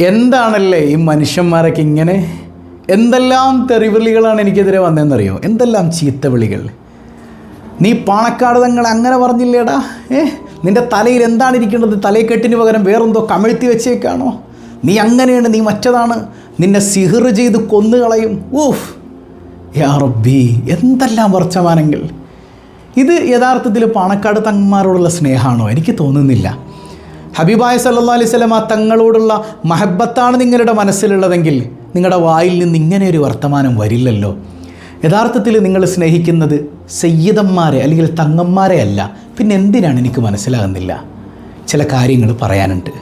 എന്താണല്ലേ ഈ മനുഷ്യന്മാരൊക്കെ ഇങ്ങനെ? എന്തെല്ലാം തെറിവിളികളാണ് എനിക്കെതിരെ വന്നതെന്നറിയോ? എന്തെല്ലാം ചീത്ത വിളികൾ നീ പാണക്കാട് തങ്ങൾ അങ്ങനെ പറഞ്ഞില്ലേടാ? ഏ? നിന്റെ തലയിൽ എന്താണ് ഇരിക്കേണ്ടത്? തലയെക്കെട്ടിന് പകരം വേറെന്തോ കമിഴ്ത്തി വെച്ചേക്കാണോ? നീ അങ്ങനെയാണ് നീ മറ്റതാണ്. നിന്നെ സിഹിർ ചെയ്ത് കൊന്നുകളയും. ഊഫ്. യാ റബ്ബി എന്തെല്ലാം വർച്ചമാനെങ്കിൽ ഇത് യഥാർത്ഥത്തിൽ പാണക്കാട് തങ്ങന്മാരോടുള്ള സ്നേഹമാണോ? എനിക്ക് തോന്നുന്നില്ല. ഹബീബായ സല്ലാ അലൈഹി സ്വലമ തങ്ങളോടുള്ള മഹബത്താണ് നിങ്ങളുടെ മനസ്സിലുള്ളതെങ്കിൽ നിങ്ങളുടെ വായിൽ നിന്ന് ഇങ്ങനെ ഒരു വർത്തമാനം വരില്ലല്ലോ. യഥാർത്ഥത്തിൽ നിങ്ങൾ സ്നേഹിക്കുന്നത് സയ്യിദന്മാരെ അല്ലെങ്കിൽ തങ്ങന്മാരെ അല്ല. പിന്നെ എന്തിനാണ് എനിക്ക് മനസ്സിലാകുന്നില്ല? ചില കാര്യങ്ങൾ പറയാനുണ്ട്.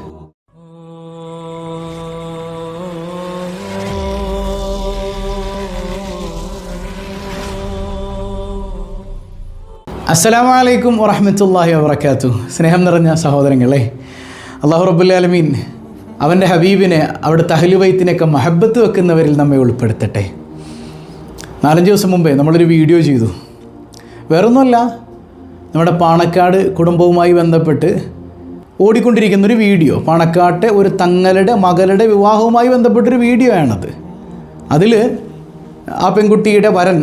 അസ്സലാമു അലൈക്കും വറഹമത്തല്ലാഹി വാത്തു സ്നേഹം നിറഞ്ഞ സഹോദരങ്ങളെ അള്ളാഹു റബുല്ലാലമീൻ അവന്റെ ഹബീബിനെ അവിടുത്തെ അഹലുബൈത്തിനൊക്കെ മഹബത്ത് വെക്കുന്നവരിൽ നമ്മെ ഉൾപ്പെടുത്തട്ടെ. നാലഞ്ച് ദിവസം മുമ്പേ നമ്മളൊരു വീഡിയോ ചെയ്തു. വേറൊന്നുമല്ല നമ്മുടെ പാണക്കാട് കുടുംബവുമായി ബന്ധപ്പെട്ട് ഓടിക്കൊണ്ടിരിക്കുന്ന ഒരു വീഡിയോ. പാണക്കാട്ടെ ഒരു തങ്ങളുടെ മകളുടെ വിവാഹവുമായി ബന്ധപ്പെട്ടൊരു വീഡിയോ ആണത് അതിൽ ആ പെൺകുട്ടിയുടെ വരൻ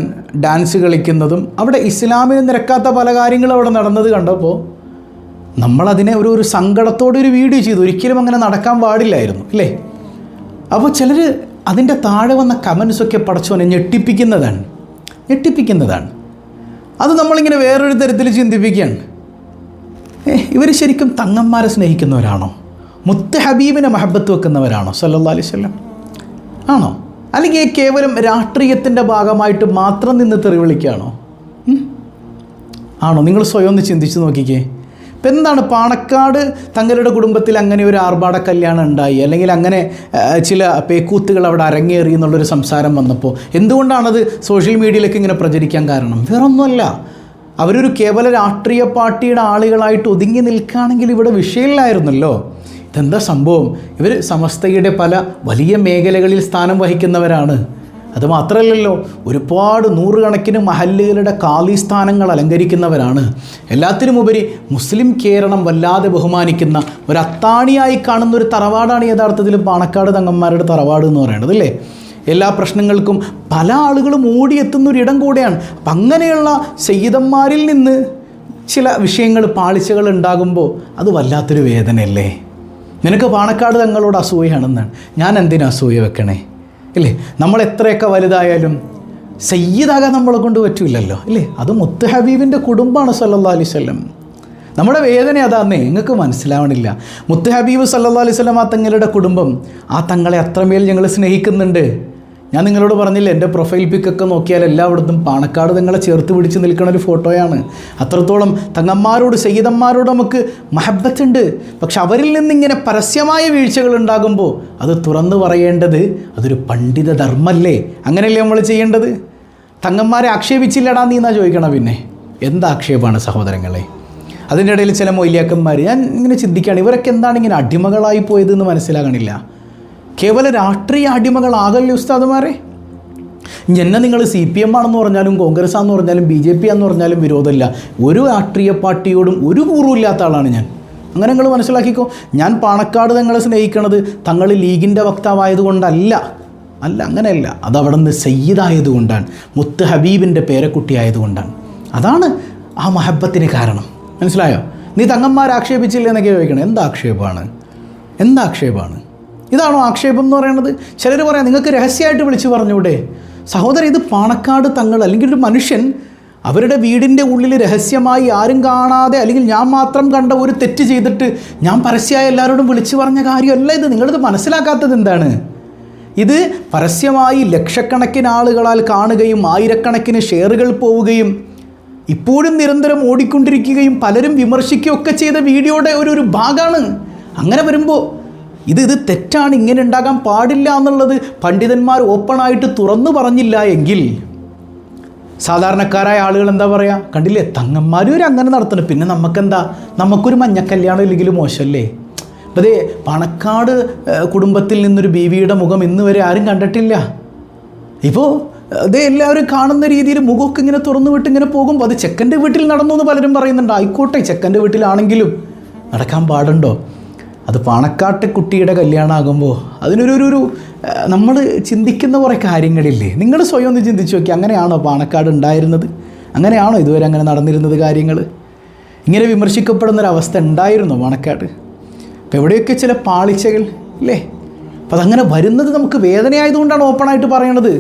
ഡാൻസ് കളിക്കുന്നതും അവിടെ ഇസ്ലാമിന് നിരക്കാത്ത പല കാര്യങ്ങളും അവിടെ നടന്നത് കണ്ടപ്പോൾ നമ്മളതിനെ ഒരു ഒരു സങ്കടത്തോടെ ഒരു വീഡിയോ ചെയ്തു. ഒരിക്കലും അങ്ങനെ നടക്കാൻ പാടില്ലായിരുന്നു അല്ലേ? അപ്പോൾ ചിലർ അതിന്റെ താഴെ വന്ന കമൻസൊക്കെ പടച്ചോനെ ഞെട്ടിപ്പിക്കുന്നതാണ്. ഞെട്ടിപ്പിക്കുന്നതാണ്. അത് നമ്മളിങ്ങനെ വേറൊരു തരത്തിൽ ചിന്തിപ്പിക്കുകയാണ്. ഇവർ ശരിക്കും തങ്ങന്മാരെ സ്നേഹിക്കുന്നവരാണോ മുത്ത് ഹബീബിനെ മഹബത്ത് വെക്കുന്നവരാണോ? സല്ലാ അലൈഹി വസല്ലം. ആണോ? അല്ലെങ്കിൽ കേവലം രാഷ്ട്രീയത്തിന്റെ ഭാഗമായിട്ട് മാത്രം നിന്ന് തെറി വിളിക്കുകയാണോ? ആണോ? നിങ്ങൾ സ്വയം ഒന്ന് ചിന്തിച്ച് നോക്കിക്കേ. ഇപ്പം എന്താണ് പാണക്കാട് തങ്ങളുടെ കുടുംബത്തിൽ അങ്ങനെ ഒരു ആർഭാട കല്യാണം ഉണ്ടായി? അല്ലെങ്കിൽ അങ്ങനെ ചില പേക്കൂത്തുകൾ അവിടെ അരങ്ങേറി എന്നുള്ളൊരു സംസാരം വന്നപ്പോൾ എന്തുകൊണ്ടാണത് സോഷ്യൽ മീഡിയയിലേക്ക് ഇങ്ങനെ പ്രചരിക്കാൻ കാരണം? വേറൊന്നുമല്ല. അവരൊരു കേവല രാഷ്ട്രീയ പാർട്ടിയുടെ ആളുകളായിട്ട് ഒതുങ്ങി നിൽക്കുകയാണെങ്കിൽ ഇവിടെ വിഷയമില്ലായിരുന്നല്ലോ. ഇതെന്താ സംഭവം? ഇവർ സമസ്തയുടെ പല വലിയ മേഖലകളിൽ സ്ഥാനം വഹിക്കുന്നവരാണ്. അത് മാത്രമല്ലല്ലോ ഒരുപാട് നൂറുകണക്കിന് മഹല്ലുകളുടെ കാളി സ്ഥാനങ്ങൾ അലങ്കരിക്കുന്നവരാണ്. എല്ലാത്തിനുമുപരി മുസ്ലിം കേരളം വല്ലാതെ ബഹുമാനിക്കുന്ന ഒരു അത്താണിയായി കാണുന്ന ഒരു തറവാടാണ് യഥാർത്ഥത്തിൽ പാണക്കാട് തങ്ങന്മാരുടെ തറവാട് എന്ന് പറയുന്നത് അല്ലേ? എല്ലാ പ്രശ്നങ്ങൾക്കും പല ആളുകളും ഓടിയെത്തുന്ന ഒരു ഇടം കൂടെയാണ്. അപ്പം അങ്ങനെയുള്ള സയ്യിദന്മാരിൽ നിന്ന് ചില വിഷയങ്ങൾ പാളിച്ചകൾ ഉണ്ടാകുമ്പോൾ അത് വല്ലാത്തൊരു വേദനയല്ലേ? നിനക്ക് പാണക്കാട് തങ്ങളോട് അസൂയാണെന്നാണ് ഞാൻ എന്തിനാ അസൂയ വെക്കണേ? ഇല്ലേ? നമ്മൾ എത്രയൊക്കെ വലുതായാലും സയ്യിദാകാൻ നമ്മളെ കൊണ്ട് പറ്റൂലല്ലോ ഇല്ലേ? അത് മുത്ത് ഹബീബിന്റെ കുടുംബമാണ് സല്ലാ അലൈഹി വസല്ലം. നമ്മുടെ വേദന അതാന്നേ നിങ്ങൾക്ക് മനസ്സിലാവണില്ല. മുത്ത് ഹബീബ് സല്ലാ അലൈഹി വസല്ലം ആ തങ്ങളുടെ കുടുംബം ആ തങ്ങളെ അത്രമേൽ ഞങ്ങൾ സ്നേഹിക്കുന്നുണ്ട്. ഞാൻ നിങ്ങളോട് പറഞ്ഞില്ല എന്റെ പ്രൊഫൈൽ പിക്കൊക്കെ നോക്കിയാൽ എല്ലായിടത്തും പാണക്കാട് തങ്ങളെ ചേർത്ത് പിടിച്ച് നിൽക്കുന്ന ഒരു ഫോട്ടോയാണ്. അത്രത്തോളം തങ്ങന്മാരോട് സയ്യിദന്മാരോട് നമുക്ക് മഹബത്തുണ്ട്. പക്ഷെ അവരിൽ നിന്നിങ്ങനെ പരസ്യമായ വീഴ്ചകൾ ഉണ്ടാകുമ്പോൾ അത് തുറന്നു പറയേണ്ടത് അതൊരു പണ്ഡിത ധർമ്മല്ലേ? അങ്ങനെയല്ലേ നമ്മൾ ചെയ്യേണ്ടത്? തങ്ങന്മാരെ ആക്ഷേപിച്ചില്ലടാ നീ എന്നാ ചോദിക്കണം പിന്നെ? എന്താ ആക്ഷേപമാണ് സഹോദരങ്ങളെ? അതിന്റെ ഇടയിൽ ചില മൊയ്ലിയാക്കന്മാർ ഞാൻ ഇങ്ങനെ ചിന്തിക്കുകയാണ് ഇവരൊക്കെ എന്താണ് ഇങ്ങനെ അടിമകളായി പോയതെന്ന് മനസ്സിലാകണില്ല. കേവല രാഷ്ട്രീയ അടിമകളാകല്ലേ ഉസ്താദുമാരെ? എന്നെ നിങ്ങൾ സി പി എം ആണെന്ന് പറഞ്ഞാലും കോൺഗ്രസ് ആണെന്ന് പറഞ്ഞാലും ബി ജെ പി ആണെന്ന് പറഞ്ഞാലും വിരോധമില്ല. ഒരു രാഷ്ട്രീയ പാർട്ടിയോടും ഒരു കൂറുമില്ലാത്ത ആളാണ് ഞാൻ. അങ്ങനെ നിങ്ങൾ മനസ്സിലാക്കിക്കോ. ഞാൻ പാണക്കാട് തങ്ങളെ സ്നേഹിക്കണത് തങ്ങൾ ലീഗിന്റെ വക്താവായതുകൊണ്ടല്ല. അല്ല അങ്ങനെയല്ല. അത് അവിടെ നിന്ന് സയ്യിദായതുകൊണ്ടാണ്. മുത്ത് ഹബീബിന്റെ പേരക്കുട്ടിയായതുകൊണ്ടാണ്. അതാണ് ആ മഹബത്തിന് കാരണം. മനസ്സിലായോ? നീ തങ്ങന്മാരെ ആക്ഷേപിച്ചില്ല എന്നൊക്കെ ചോദിക്കണം. എന്താ ആക്ഷേപമാണ്? എന്താ ഇതാണോ ആക്ഷേപം എന്ന് പറയുന്നത്? ചിലർ പറയാം നിങ്ങൾക്ക് രഹസ്യമായിട്ട് വിളിച്ച് പറഞ്ഞൂടെ. സഹോദരൻ ഇത് പാണക്കാട് തങ്ങൾ അല്ലെങ്കിൽ ഒരു മനുഷ്യൻ അവരുടെ വീടിന്റെ ഉള്ളിൽ രഹസ്യമായി ആരും കാണാതെ അല്ലെങ്കിൽ ഞാൻ മാത്രം കണ്ട ഒരു തെറ്റ് ചെയ്തിട്ട് ഞാൻ പരസ്യമായി എല്ലാവരോടും വിളിച്ചു പറഞ്ഞ കാര്യമല്ല ഇത്. നിങ്ങളിത് മനസ്സിലാക്കാത്തത് എന്താണ്? ഇത് പരസ്യമായി ലക്ഷക്കണക്കിന് ആളുകളാൽ കാണുകയും ആയിരക്കണക്കിന് ഷെയറുകൾ പോവുകയും ഇപ്പോഴും നിരന്തരം ഓടിക്കൊണ്ടിരിക്കുകയും പലരും വിമർശിക്കുകയൊക്കെ ചെയ്ത വീഡിയോയുടെ ഒരു ഒരു ഭാഗമാണ്. അങ്ങനെ വരുമ്പോൾ ഇത് ഇത് തെറ്റാണ് ഇങ്ങനെ ഉണ്ടാകാൻ പാടില്ല എന്നുള്ളത് പണ്ഡിതന്മാർ ഓപ്പണായിട്ട് തുറന്നു പറഞ്ഞില്ല എങ്കിൽ സാധാരണക്കാരായ ആളുകൾ എന്താ പറയുക കണ്ടില്ലേ? തങ്ങന്മാരും ഒരു അങ്ങനെ നടത്തണം. പിന്നെ നമുക്കെന്താ? നമുക്കൊരു മഞ്ഞ കല്യാണം ഇല്ലെങ്കിലും മോശമല്ലേ? അതേ പണക്കാട് കുടുംബത്തിൽ നിന്നൊരു ബീവിയുടെ മുഖം ഇന്ന് വരെ ആരും കണ്ടിട്ടില്ല. ഇപ്പോൾ അതേ എല്ലാവരും കാണുന്ന രീതിയിൽ മുഖമൊക്കെ ഇങ്ങനെ തുറന്നു വിട്ട് ഇങ്ങനെ പോകുമ്പോൾ അത് ചെക്കന്റെ വീട്ടിൽ നടന്നു എന്ന് പലരും പറയുന്നുണ്ട്. ആയിക്കോട്ടെ ചെക്കന്റെ വീട്ടിലാണെങ്കിലും നടക്കാൻ പാടുണ്ടോ? അത് പാണക്കാട്ട് കുട്ടിയുടെ കല്യാണമാകുമ്പോൾ അതിനൊരു ഒരു നമ്മൾ ചിന്തിക്കുന്ന കുറേ കാര്യങ്ങളില്ലേ? നിങ്ങൾ സ്വയം ഒന്ന് ചിന്തിച്ചു നോക്കി അങ്ങനെയാണോ പാണക്കാട് ഉണ്ടായിരുന്നത്? അങ്ങനെയാണോ ഇതുവരെ അങ്ങനെ നടന്നിരുന്നത് കാര്യങ്ങൾ? ഇങ്ങനെ വിമർശിക്കപ്പെടുന്നൊരവസ്ഥ ഉണ്ടായിരുന്നു പാണക്കാട്? അപ്പോൾ എവിടെയൊക്കെ ചില പാളിച്ചകൾ ഇല്ലേ? അപ്പം അതങ്ങനെ വരുന്നത് നമുക്ക് വേദനയായതുകൊണ്ടാണ് ഓപ്പണായിട്ട് പറയണത്.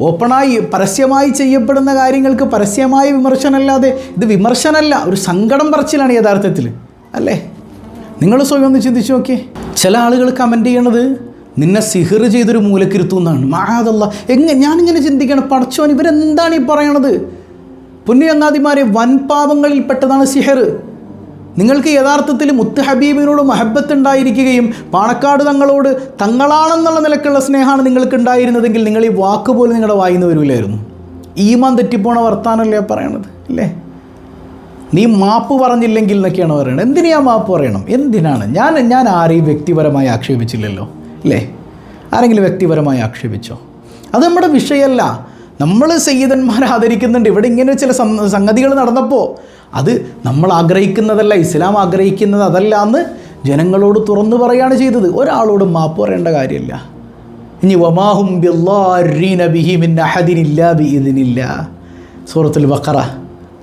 ഓപ്പണായി പരസ്യമായി ചെയ്യപ്പെടുന്ന കാര്യങ്ങൾക്ക് പരസ്യമായ വിമർശനമല്ലാതെ ഇത് വിമർശനമല്ല ഒരു സങ്കടം പറച്ചിലാണ് യഥാർത്ഥത്തിൽ. അല്ലേ? നിങ്ങൾ സ്വയം ഒന്ന് ചിന്തിച്ച് നോക്കിയേ. ചില ആളുകൾ കമന്റ് ചെയ്യണത് നിന്നെ സിഹിർ ചെയ്തൊരു മൂലക്കിരുത്തു എന്നാണ്. മാതല്ല എങ്ങനെ ഞാനിങ്ങനെ ചിന്തിക്കണം. പടച്ചോൻ ഇവരെന്താണ് ഈ പറയണത്? പുണ്യങ്ങാതിമാരെ വൻപാപങ്ങളിൽ പെട്ടതാണ് സിഹർ. നിങ്ങൾക്ക് യഥാർത്ഥത്തിൽ മുത്ത് ഹബീബിനോട് മഹബത്ത് ഉണ്ടായിരിക്കുകയും പാണക്കാട് തങ്ങളോട് തങ്ങളാണെന്നുള്ള നിലക്കുള്ള സ്നേഹമാണ് നിങ്ങൾക്ക് ഉണ്ടായിരുന്നതെങ്കിൽ നിങ്ങൾ ഈ വാക്ക് പോലും നിങ്ങളുടെ വായിന്ന് വരില്ലായിരുന്നു. ഈമാൻ തെറ്റിപ്പോണ വർത്താനല്ലേ പറയണത് അല്ലേ? നീ മാപ്പ് പറഞ്ഞില്ലെങ്കിൽ എന്നൊക്കെയാണ് പറയുന്നത്. എന്തിനാ മാപ്പ് പറയണം? എന്തിനാണ്? ഞാൻ ഞാൻ ആരെയും വ്യക്തിപരമായി ആക്ഷേപിച്ചില്ലല്ലോ അല്ലേ? ആരെങ്കിലും വ്യക്തിപരമായി ആക്ഷേപിച്ചോ? അത് നമ്മുടെ വിഷയമല്ല. നമ്മൾ സയ്യിദന്മാരെ ആദരിക്കുന്നുണ്ട്. ഇവിടെ ഇങ്ങനെ ചില സംഗതികൾ നടന്നപ്പോൾ അത് നമ്മൾ ആഗ്രഹിക്കുന്നതല്ല ഇസ്ലാം ആഗ്രഹിക്കുന്നത് അതല്ല എന്ന് ജനങ്ങളോട് തുറന്നു പറയുകയാണ് ചെയ്തത്. ഒരാളോട് മാപ്പ് പറയേണ്ട കാര്യമില്ല. ഇനി വമാഹും അല്ല ബിഇദ്നില്ല. സൂറത്തുൽ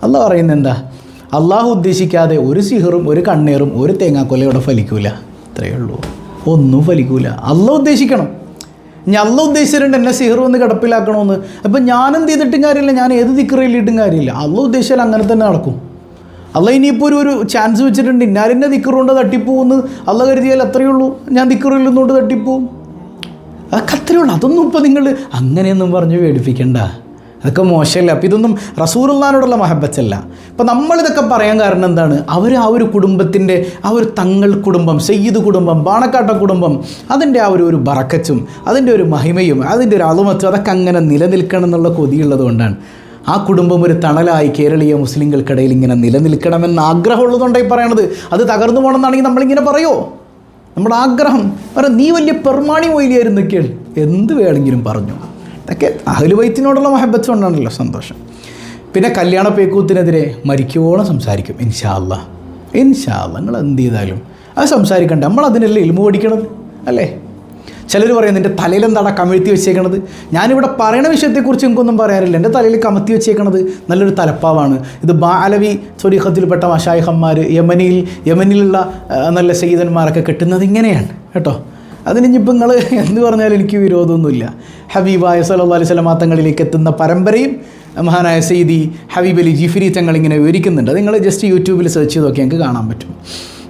അള്ളാഹ് പറയുന്നത് എന്താ? അള്ളാഹു ഉദ്ദേശിക്കാതെ ഒരു സിഹറും ഒരു കണ്ണീറും ഒരു തേങ്ങാക്കൊലയോടെ ഫലിക്കൂല. ഇത്രയേ ഉള്ളൂ. ഒന്നും ഫലിക്കൂല. അള്ളാഹ് ഉദ്ദേശിക്കണം. ഞാൻ അല്ല ഉദ്ദേശിച്ചിട്ടുണ്ട് എന്നെ സിഹർ വന്ന് കിടപ്പിലാക്കണമെന്ന് അപ്പം ഞാനെന്ത് ചെയ്തിട്ടും കാര്യമില്ല. ഞാൻ ഏത് ദിക്കറിയിലിട്ടും കാര്യമില്ല. അല്ല ഉദ്ദേശിച്ചാൽ അങ്ങനെ തന്നെ നടക്കും. അല്ല ഇനിയിപ്പോൾ ഒരു ഒരു ചാൻസ് വെച്ചിട്ടുണ്ട്. ഇന്നാലിന്റെ ദിക്കറുകൊണ്ട് തട്ടിപ്പോകുന്നു അല്ല കരുതിയാൽ അത്രയേ ഉള്ളൂ. ഞാൻ ദിക്കറിൽ നിന്നുകൊണ്ട് തട്ടിപ്പോവും. അതൊക്കെ അത്രയേ ഉള്ളൂ. അതൊന്നും ഇപ്പോൾ നിങ്ങൾ അങ്ങനെയൊന്നും പറഞ്ഞ് പേടിപ്പിക്കണ്ട. അതൊക്കെ മോശമല്ല? അപ്പോൾ ഇതൊന്നും റസൂറുള്ളാനോടുള്ള മഹബത്തല്ല. അപ്പോൾ നമ്മളിതൊക്കെ പറയാൻ കാരണം എന്താണ്? അവർ ആ ഒരു കുടുംബത്തിന്റെ ആ ഒരു തങ്ങൾ കുടുംബം സയ്യിദ് കുടുംബം ബാണക്കാട്ട കുടുംബം അതിന്റെ ആ ഒരു ഒരു ബറക്കച്ചും അതിന്റെ ഒരു മഹിമയും അതിന്റെ ഒരു അളുമത്തും അതൊക്കെ അങ്ങനെ നിലനിൽക്കണം എന്നുള്ള കൊതിയുള്ളത് കൊണ്ടാണ്. ആ കുടുംബം ഒരു തണലായി കേരളീയ മുസ്ലിങ്ങൾക്കിടയിൽ ഇങ്ങനെ നിലനിൽക്കണമെന്ന് ആഗ്രഹമുള്ളതുകൊണ്ടായി പറയണത്. അത് തകർന്നു പോകണമെന്നാണെങ്കിൽ നമ്മളിങ്ങനെ പറയുമോ നമ്മുടെ ആഗ്രഹം. പറ നീ വലിയ പെർമാണി മൊയിലിയായിരുന്നൊക്കെയാണ് എന്ത് വേണമെങ്കിലും പറഞ്ഞു. ഇതൊക്കെ അഹലുവൈത്തിനോടുള്ള മഹബത്ത് കൊണ്ടാണല്ലോ സന്തോഷം. പിന്നെ കല്യാണ പേക്കൂത്തിനെതിരെ മരിക്കുവോളം സംസാരിക്കും. ഇൻഷാല്ല ഇൻഷാല്ല നിങ്ങൾ എന്ത് ചെയ്താലും അത് സംസാരിക്കണ്ട. നമ്മൾ അതിനല്ലേ ഇൽമു പഠിക്കണത്? അല്ലേ? ചിലർ പറയും നിന്റെ തലയിൽ എന്താണ് കമിഴ്ത്തി വെച്ചേക്കണത്? ഞാനിവിടെ പറയണ വിഷയത്തെക്കുറിച്ച് എനിക്കൊന്നും പറയാറില്ല. എന്റെ തലയിൽ കമത്തി വെച്ചേക്കണത് നല്ലൊരു തലപ്പാവാണ്. ഇത് ബാലവി സ്വരീഹത്തിൽപ്പെട്ട മഷായിഹന്മാർ യമനിൽ യമനിലുള്ള നല്ല സയ്യിദന്മാരൊക്കെ കെട്ടുന്നത് ഇങ്ങനെയാണ്. കേട്ടോ? അതിനിപ്പോൾ നിങ്ങൾ എന്ന് പറഞ്ഞാൽ എനിക്ക് വിരോധമൊന്നുമില്ല. ഹബീബായ സല്ലല്ലാഹു അലൈഹി വസല്ലമ തങ്ങളിലേക്ക് എത്തുന്ന പരമ്പരയും മഹാനായ സെയ്ദി ഹബീബ് അലി ജിഫിരി തങ്ങൾ ഇങ്ങനെ വിവരിക്കുന്നുണ്ട് നിങ്ങൾ ജസ്റ്റ് യൂട്യൂബിൽ സെർച്ച് ചെയ്ത് നോക്കിയാൽ ഞങ്ങൾക്ക് കാണാൻ പറ്റും.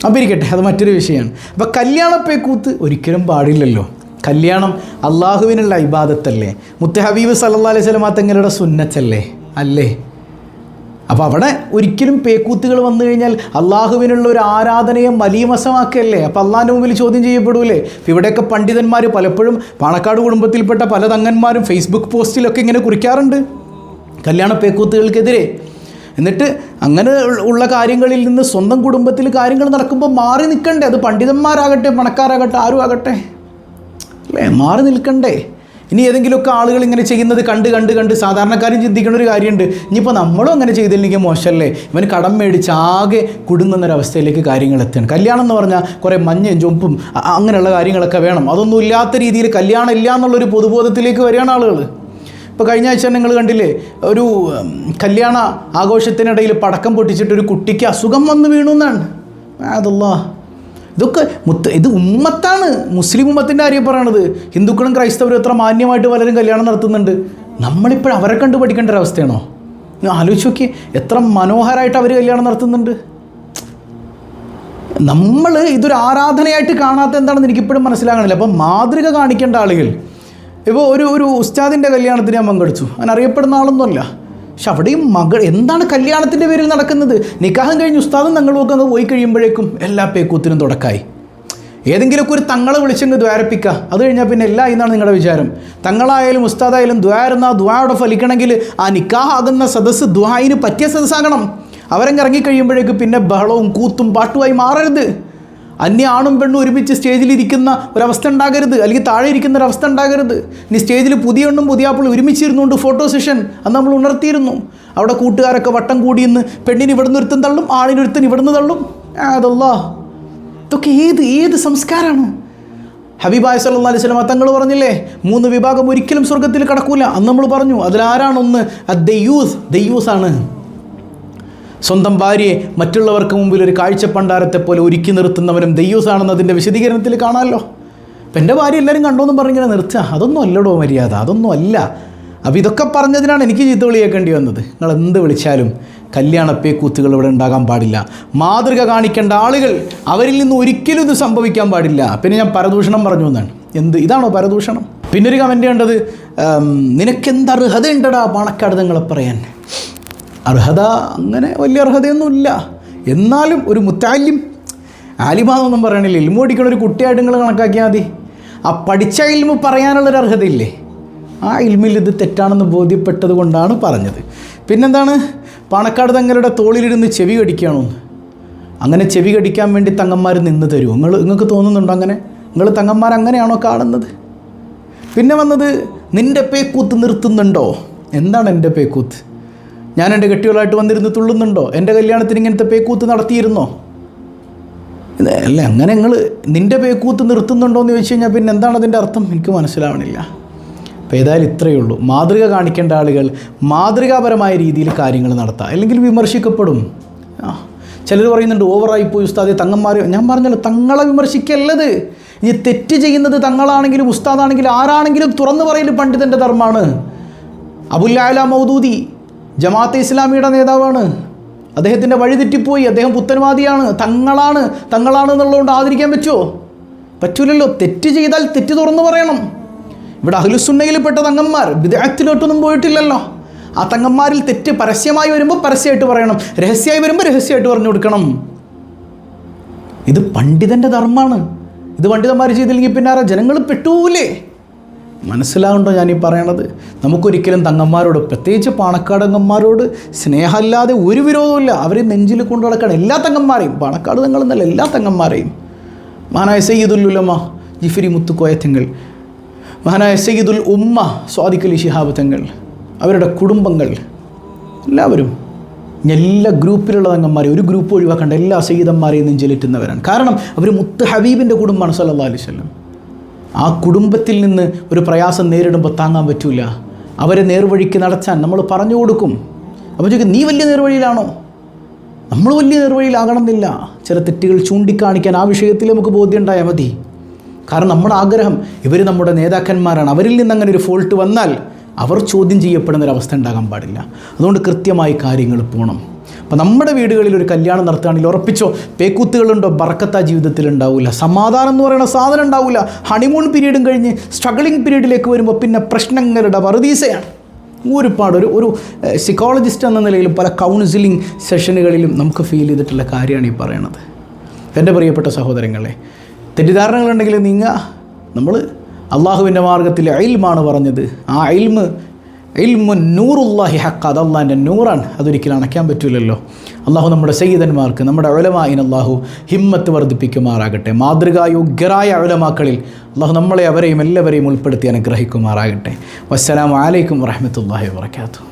അപ്പോൾ ഇരിക്കട്ടെ അത് മറ്റൊരു വിഷയമാണ്. അപ്പോൾ കല്യാണപ്പേക്കൂത്ത് ഒരിക്കലും പാടില്ലല്ലോ. കല്യാണം അള്ളാഹുവിനുള്ള ഇബാദത്തല്ലേ? മുത്ത ഹബീബ് സല്ലല്ലാഹു അലൈഹി വസല്ലമ തങ്ങളുടെ സുന്നത്തല്ലേ? അല്ലേ? അപ്പോൾ അവിടെ ഒരിക്കലും പേക്കൂത്തുകൾ വന്നു കഴിഞ്ഞാൽ അള്ളാഹുവിനുള്ള ഒരു ആരാധനയെ മലീമസമാക്കല്ലേ അപ്പോൾ അള്ളാഹിന്റെ മുമ്പിൽ ചോദ്യം ചെയ്യപ്പെടൂലേ? അപ്പോൾ ഇവിടെയൊക്കെ പണ്ഡിതന്മാർ പലപ്പോഴും പാണക്കാട് കുടുംബത്തിൽപ്പെട്ട പല തങ്ങന്മാരും ഫേസ്ബുക്ക് പോസ്റ്റിലൊക്കെ ഇങ്ങനെ കുറിക്കാറുണ്ട്. കല്യാണ പേക്കൂത്തുകൾക്കെതിരെ. എന്നിട്ട് അങ്ങനെ ഉള്ള കാര്യങ്ങളിൽ നിന്ന് സ്വന്തം കുടുംബത്തിൽ കാര്യങ്ങൾ നടക്കുമ്പോൾ മാറി നിൽക്കണ്ടേ? അത് പണ്ഡിതന്മാരാകട്ടെ പണക്കാരാകട്ടെ ആരും ആകട്ടെ അല്ലേ? മാറി നിൽക്കണ്ടേ? ഇനി ഏതെങ്കിലുമൊക്കെ ആളുകൾ ഇങ്ങനെ ചെയ്യുന്നത് കണ്ട് കണ്ട് കണ്ട് സാധാരണക്കാരും ചിന്തിക്കുന്ന ഒരു കാര്യമുണ്ട്. ഇനിയിപ്പോൾ നമ്മളും അങ്ങനെ ചെയ്തില്ലെങ്കിൽ മോശമല്ലേ? ഇവന് കടം മേടിച്ച് ആകെ കുടുങ്ങുന്നൊരവസ്ഥയിലേക്ക് കാര്യങ്ങൾ എത്തുകയാണ്. കല്യാണം എന്ന് പറഞ്ഞാൽ കുറേ മഞ്ഞയും ചുമപ്പും അങ്ങനെയുള്ള കാര്യങ്ങളൊക്കെ വേണം. അതൊന്നും ഇല്ലാത്ത രീതിയിൽ കല്യാണം ഇല്ല എന്നുള്ളൊരു പൊതുബോധത്തിലേക്ക് വരികയാണ് ആളുകൾ ഇപ്പോൾ കഴിഞ്ഞ ആഴ്ച നിങ്ങൾ കണ്ടില്ലേ? ഒരു കല്യാണ ആഘോഷത്തിനിടയിൽ പടക്കം പൊട്ടിച്ചിട്ട് ഒരു കുട്ടിക്ക് അസുഖം വന്ന് വീണു എന്നാണ്. അതല്ലാ ഇതൊക്കെ മുത്ത ഇത് ഉമ്മത്താണ്. മുസ്ലിം ഉമ്മത്തിന്റെ കാര്യം പറയണത്. ഹിന്ദുക്കളും ക്രൈസ്തവരും എത്ര മാന്യമായിട്ട് പലരും കല്യാണം നടത്തുന്നുണ്ട്. നമ്മളിപ്പോൾ അവരെ കണ്ട് പഠിക്കേണ്ട ഒരു അവസ്ഥയാണോ? ആലോചിച്ച് നോക്കി എത്ര മനോഹരമായിട്ട് അവർ കല്യാണം നടത്തുന്നുണ്ട്. നമ്മൾ ഇതൊരു ആരാധനയായിട്ട് കാണാത്ത എന്താണെന്ന് എനിക്കിപ്പോഴും മനസ്സിലാകണില്ല. അപ്പം മാതൃക കാണിക്കേണ്ട ആളുകൾ. ഇപ്പോൾ ഒരു ഒരു ഉസ്താദിന്റെ കല്യാണത്തിന് ഞാൻ പങ്കെടുത്തു. അങ്ങനെ അറിയപ്പെടുന്ന ആളൊന്നുമല്ല. പക്ഷെ അവിടെയും മകൾ എന്താണ് കല്യാണത്തിന്റെ പേരിൽ നടക്കുന്നത്? നിക്കാഹം കഴിഞ്ഞ് ഉസ്താദും തങ്ങളും ഒക്കെ അങ്ങ് പോയി കഴിയുമ്പോഴേക്കും എല്ലാ പേക്കൂത്തിനും തുടക്കായി. ഏതെങ്കിലുമൊക്കെ ഒരു തങ്ങളെ വിളിച്ചങ്ങ് ദ്വാരപ്പിക്കുക. അത് കഴിഞ്ഞാൽ പിന്നെ എല്ലാം എന്നാണ് നിങ്ങളുടെ വിചാരം. തങ്ങളായാലും ഉസ്താദായാലും ദ്വാരുന്ന ആ ദ്വായുടെ ഫലിക്കണമെങ്കിൽ ആ നിക്കാഹ് ആകുന്ന സദസ്സ് ദ്വായിന് പറ്റിയ സദസ്സാകണം. അവരങ്ങ് ഇറങ്ങിക്കഴിയുമ്പോഴേക്ക് പിന്നെ ബഹളവും കൂത്തും പാട്ടുമായി മാറരുത്. അന്യ ആണും പെണ്ണും ഒരുമിച്ച് സ്റ്റേജിൽ ഇരിക്കുന്ന ഒരവസ്ഥ ഉണ്ടാകരുത്. അല്ലെങ്കിൽ താഴെ ഇരിക്കുന്ന ഒരവസ്ഥ ഉണ്ടാകരുത്. ഇനി സ്റ്റേജിൽ പുതിയ എണ്ണും പുതിയ ആപ്പിൾ ഒരുമിച്ചിരുന്നുകൊണ്ട് ഫോട്ടോ സെഷൻ അത് നമ്മൾ ഉണർത്തിയിരുന്നു. അവിടെ കൂട്ടുകാരൊക്കെ വട്ടം കൂടി ഇന്ന് പെണ്ണിന് ഇവിടുന്ന് ഒരുത്തൻ തള്ളും ആണിനൊരുത്തൻ ഇവിടുന്ന് തള്ളും. അതല്ലാ. ഇതൊക്കെ ഏത് ഏത് സംസ്കാരമാണ് ഹബീബായ സല്ലാ അലൈഹി സ്വലമ തങ്ങൾ പറഞ്ഞില്ലേ മൂന്ന് വിഭാഗം ഒരിക്കലും സ്വർഗത്തിൽ കടക്കൂല. അന്ന് നമ്മൾ പറഞ്ഞു അതിലാരാണൊന്ന് ദയ്യൂസ് ദയ്യൂസാണ് സ്വന്തം ഭാര്യയെ മറ്റുള്ളവർക്ക് മുമ്പിൽ ഒരു കാഴ്ചപ്പണ്ടാരത്തെ പോലെ ഒരുക്കി നിർത്തുന്നവനും ദയ്യൂസാണെന്ന് അതിന്റെ വിശദീകരണത്തിൽ കാണാമല്ലോ അപ്പം എന്റെ ഭാര്യ എല്ലാവരും കണ്ടോന്നും പറഞ്ഞിങ്ങനെ നിർത്തുക. അതൊന്നും അല്ലടോ മര്യാദ. അതൊന്നും അല്ല. അപ്പോൾ ഇതൊക്കെ പറഞ്ഞതിനാണ് എനിക്ക് ചീത്ത വിളിയേക്കേണ്ടി വന്നത്. നിങ്ങൾ എന്ത് വിളിച്ചാലും കല്യാണപ്പേക്കൂത്തുകൾ ഇവിടെ ഉണ്ടാകാൻ പാടില്ല. മാതൃക കാണിക്കേണ്ട ആളുകൾ അവരിൽ നിന്ന് ഒരിക്കലും ഇത് സംഭവിക്കാൻ പാടില്ല. പിന്നെ ഞാൻ പരദൂഷണം പറഞ്ഞു എന്നാണ്. എന്ത്? ഇതാണോ പരദൂഷണം? പിന്നൊരു കമന്റ് കണ്ടത് നിനക്കെന്ത് അർഹത ഉണ്ടടാ പണക്കടതങ്ങളെ പറയാൻ? അർഹത അങ്ങനെ വലിയ അർഹതയൊന്നുമില്ല. എന്നാലും ഒരു മുത്താലിം ആലിമാന്നൊന്നും പറയണില്ല. ഇൽമു പഠിക്കണ ഒരു കുട്ടിയായിട്ട് നിങ്ങൾ കണക്കാക്കിയാൽ മതി. ആ പഠിച്ച ഇൽമു പറയാനുള്ളൊരു അർഹതയില്ലേ? ആ ഇൽമിൽ ഇത് തെറ്റാണെന്ന് ബോധ്യപ്പെട്ടത് കൊണ്ടാണ് പറഞ്ഞത്. പിന്നെന്താണ്? പാണക്കാട് തങ്ങളുടെ തോളിലിരുന്ന് ചെവി കടിക്കുകയാണോ? അങ്ങനെ ചെവി കടിക്കാൻ വേണ്ടി തങ്ങന്മാർ നിന്ന് തരുമോ നിങ്ങൾ നിങ്ങൾക്ക് തോന്നുന്നുണ്ടോ അങ്ങനെ? നിങ്ങൾ തങ്ങന്മാർ അങ്ങനെയാണോ കാണുന്നത്? പിന്നെ വന്നത് നിന്റെ പേക്കൂത്ത് നിർത്തുന്നുണ്ടോ? എന്താണ് എന്റെ പേക്കൂത്ത്? ഞാൻ എന്റെ കെട്ടികളായിട്ട് വന്നിരുന്ന് തുള്ളുന്നുണ്ടോ? എന്റെ കല്യാണത്തിന് ഇങ്ങനത്തെ പേക്കൂത്ത് നടത്തിയിരുന്നോ? അല്ല അങ്ങനെ നിങ്ങൾ നിന്റെ പേക്കൂത്ത് നിർത്തുന്നുണ്ടോ എന്ന് ചോദിച്ചു കഴിഞ്ഞാൽ പിന്നെ എന്താണ് അതിന്റെ അർത്ഥം? എനിക്ക് മനസ്സിലാവണില്ല. അപ്പോൾ ഏതായാലും ഇത്രയേ ഉള്ളൂ. മാതൃക കാണിക്കേണ്ട ആളുകൾ മാതൃകാപരമായ രീതിയിൽ കാര്യങ്ങൾ നടത്താം. അല്ലെങ്കിൽ വിമർശിക്കപ്പെടും. ആ ചിലർ പറയുന്നുണ്ട് ഓവറായി പോയി ഉസ്താദെ തങ്ങന്മാരെ. ഞാൻ പറഞ്ഞല്ലോ തങ്ങളെ വിമർശിക്കല്ലത്. ഇനി തെറ്റ് ചെയ്യുന്നത് തങ്ങളാണെങ്കിലും ഉസ്താദാണെങ്കിലും ആരാണെങ്കിലും തുറന്നു പറയൽ പണ്ഡിതന്റെ ധർമ്മമാണ് അബുല്ലാല മൗദൂദി ജമാഅത്തെ ഇസ്ലാമിയുടെ നേതാവാണ്. അദ്ദേഹത്തിന്റെ വഴി തെറ്റിപ്പോയി അദ്ദേഹം പുത്തൻവാദിയാണ്. തങ്ങളാണ്. തങ്ങളാണ് എന്നുള്ളതുകൊണ്ട് ആദരിക്കാൻ പറ്റുമോ പറ്റൂലല്ലോ. തെറ്റ് ചെയ്താൽ തെറ്റ് തുറന്നു പറയണം. ഇവിടെ അഹ്ലുസുന്നയിൽപ്പെട്ട തങ്ങന്മാർ വിദേഹത്തിലോട്ടൊന്നും പോയിട്ടില്ലല്ലോ. ആ തങ്ങന്മാരിൽ തെറ്റ് പരസ്യമായി വരുമ്പോൾ പരസ്യമായിട്ട് പറയണം. രഹസ്യമായി വരുമ്പോൾ രഹസ്യമായിട്ട് പറഞ്ഞു കൊടുക്കണം. ഇത് പണ്ഡിതന്റെ ധർമ്മമാണ് ഇത് പണ്ഡിതന്മാർ ചെയ്തില്ലെങ്കിൽ പിന്നെ ജനങ്ങൾ പെട്ടൂലേ? മനസ്സിലാവുണ്ടോ ഈ പറയണത്? നമുക്കൊരിക്കലും തങ്ങന്മാരോട് പ്രത്യേകിച്ച് പാണക്കാടങ്ങന്മാരോട് സ്നേഹമല്ലാതെ ഒരു വിരോധമില്ല അവരെ നെഞ്ചിൽ കൊണ്ടു നടക്കണം എല്ലാ തങ്ങന്മാരെയും പാണക്കാട് തങ്ങളെന്നല്ല എല്ലാ തങ്ങന്മാരെയും. മഹാനായ സയ്യിദുൽ ഉലമ ജിഫിരി മുത്തുക്കോയ തെങ്ങൾ. മഹാനായ സയ്യിദുൽ ഉമ്മ സ്വാദിഖലി ശിഹാബ് തങ്ങൾ. അവരുടെ കുടുംബങ്ങൾ. എല്ലാവരും. എല്ലാ ഗ്രൂപ്പിലുള്ള തങ്ങന്മാരെ ഒരു ഗ്രൂപ്പ് ഒഴിവാക്കേണ്ട എല്ലാ സയ്യിദന്മാരെയും നെഞ്ചിലേറ്റുന്നവരാണ്. കാരണം അവർ മുത്ത് ഹബീബിന്റെ കുടുംബമാണ് സല്ലാ അലൈവല്ലം ആ കുടുംബത്തിൽ നിന്ന് ഒരു പ്രയാസം നേരിടുമ്പോൾ താങ്ങാൻ പറ്റൂല. അവരെ നേർവഴിക്ക് നടത്താൻ നമ്മൾ പറഞ്ഞു കൊടുക്കും. അപ്പോൾ ചോദിക്കും നീ വലിയ നേർവഴിയിലാണോ? നമ്മൾ വലിയ നേർവഴിയിലാകണമെന്നില്ല. ചില തെറ്റുകൾ ചൂണ്ടിക്കാണിക്കാൻ ആ വിഷയത്തിൽ നമുക്ക് ബോധ്യം ഉണ്ടായാൽ മതി. കാരണം നമ്മുടെ ആഗ്രഹം ഇവർ നമ്മുടെ നേതാക്കന്മാരാണ്. അവരിൽ നിന്ന് അങ്ങനെ ഒരു ഫോൾട്ട് വന്നാൽ അവർ ചോദ്യം ചെയ്യപ്പെടുന്ന ഒരു അവസ്ഥ ഉണ്ടാകാൻ പാടില്ല. അതുകൊണ്ട് കൃത്യമായി കാര്യങ്ങൾ പോകണം അപ്പോൾ നമ്മുടെ വീടുകളിൽ ഒരു കല്യാണം നടത്തുകയാണെങ്കിൽ ഉറപ്പിച്ചോ പേക്കൂത്തുകളുണ്ടോ ബർക്കത്ത ജീവിതത്തിൽ ഉണ്ടാവില്ല സമാധാനം എന്ന് പറയുന്ന സാധനം ഉണ്ടാവില്ല ഹണിമൂൺ പീരീഡും കഴിഞ്ഞ് സ്ട്രഗിളിംഗ് പീരീഡിലേക്ക് വരുമ്പോൾ പിന്നെ പ്രശ്നങ്ങളുടെ വറുതീസയാണ്. ഒരുപാട് ഒരു ഒരു സൈക്കോളജിസ്റ്റ് എന്ന നിലയിൽ പല കൗൺസിലിംഗ് സെഷനുകളിലും നമുക്ക് ഫീൽ ചെയ്തിട്ടുള്ള കാര്യമാണ് ഈ പറയണത്. എന്റെ പ്രിയപ്പെട്ട സഹോദരങ്ങളെ തെറ്റിദ്ധാരണകളുണ്ടെങ്കിൽ നീങ്ങുക. നമ്മൾ അള്ളാഹുവിന്റെ മാർഗത്തിൽ അയിൽമാണ് പറഞ്ഞത്. ആ അയിൽമ് ഇൽമു നൂറുല്ലാഹി ഹക്ക അത് അള്ളാഹിന്റെ നൂറാണ്. അതൊരിക്കലും അണയ്ക്കാൻ പറ്റില്ലല്ലോ അള്ളാഹു നമ്മുടെ സയ്യിദന്മാർക്ക് നമ്മുടെ അവലമായി അള്ളാഹു ഹിമ്മത്ത് വർദ്ധിപ്പിക്കുമാറാകട്ടെ. മാതൃകായോഗ്യരായ ഉലമാക്കളിൽ അള്ളാഹു നമ്മളെ അവരെയും എല്ലാവരെയും ഉൾപ്പെടുത്തി അനുഗ്രഹിക്കുമാറാകട്ടെ. വസ്സലാം അലൈക്കും വറഹമത്തല്ലാഹി വാത്തു